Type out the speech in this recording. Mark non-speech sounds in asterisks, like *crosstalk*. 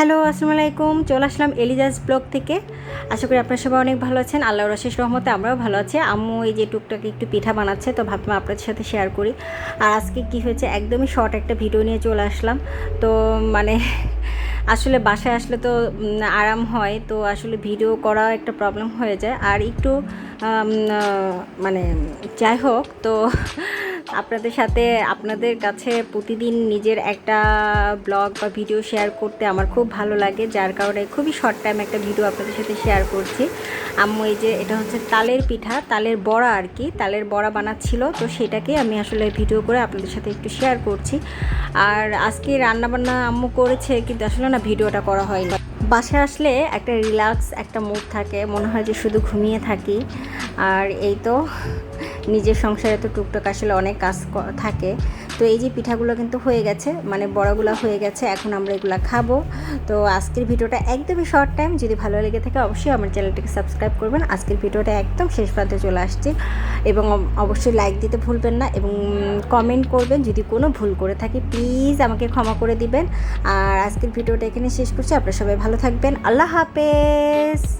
Hello, আসসালামু আলাইকুম। চলে আসলাম এলিজাস ব্লগ থেকে। আশা করি আপনারা সবাই অনেক ভালো আছেন। আল্লাহ অশেষ রহমতে আমরাও ভালো আছি। আম্মু এই যে টুকটাক একটু পিঠা বানাচ্ছে, তো ভাবলাম আপনাদের সাথে শেয়ার করি। আর আজকে কি হয়েছে, একদমই শর্ট একটা ভিডিও নিয়ে চলে আসলাম। তো মানে *laughs* আসলে বাসায় আসলে তো আরাম হয়। তো আসলে ভিডিও করা একটা প্রবলেম হয়ে যায়। আর একটু মানে যাই হোক, তো আপনাদের সাথে আপনাদের কাছে প্রতিদিন নিজের একটা ব্লগ বা ভিডিও শেয়ার করতে আমার খুব ভালো লাগে, যার কারণে খুবই শর্ট টাইম একটা ভিডিও আপনাদের সাথে শেয়ার করছি। আম্মু, এই যে এটা হচ্ছে তালের পিঠা, তালের বড়া আর কি, তালের বড়া বানাচ্ছিল, তো সেটাকে আমি আসলে ভিডিও করে আপনাদের সাথে একটু শেয়ার করছি। আর আজকে রান্নাবান্না আম্মু করেছে, কিন্তু আসলে না ভিডিওটা করা হয়নি। বাসায় আসলে একটা রিল্যাক্স একটা মুড থাকে, মনে হয় যে শুধু ঘুমিয়ে থাকি। আর এই তো নিজের সংসারে তো টুকটাক আসলে অনেক কাজ থাকে। তো এই যে পিঠাগুলো কিন্তু হয়ে গেছে মানে বড়াগুলো হয়ে গেছে, এখন আমরা এগুলো খাব। তো আজকের ভিডিওটা একদমই শর্ট টাইম যদি ভালো লেগে থাকে অবশ্যই আমার চ্যানেলটিকে সাবস্ক্রাইব করবেন। আজকের ভিডিওটা একদম শেষ প্রান্তে চলে আসছে। এবং অবশ্যই লাইক দিতে ভুলবেন না এবং কমেন্ট করবেন, যদি কোনো ভুল করে থাকি প্লিজ আমাকে ক্ষমা করে দিবেন। আর আজকের ভিডিওটা এখানে শেষ করছি। আপনারা সবাই ভালো থাকবেন। আল্লাহ হাফেজ!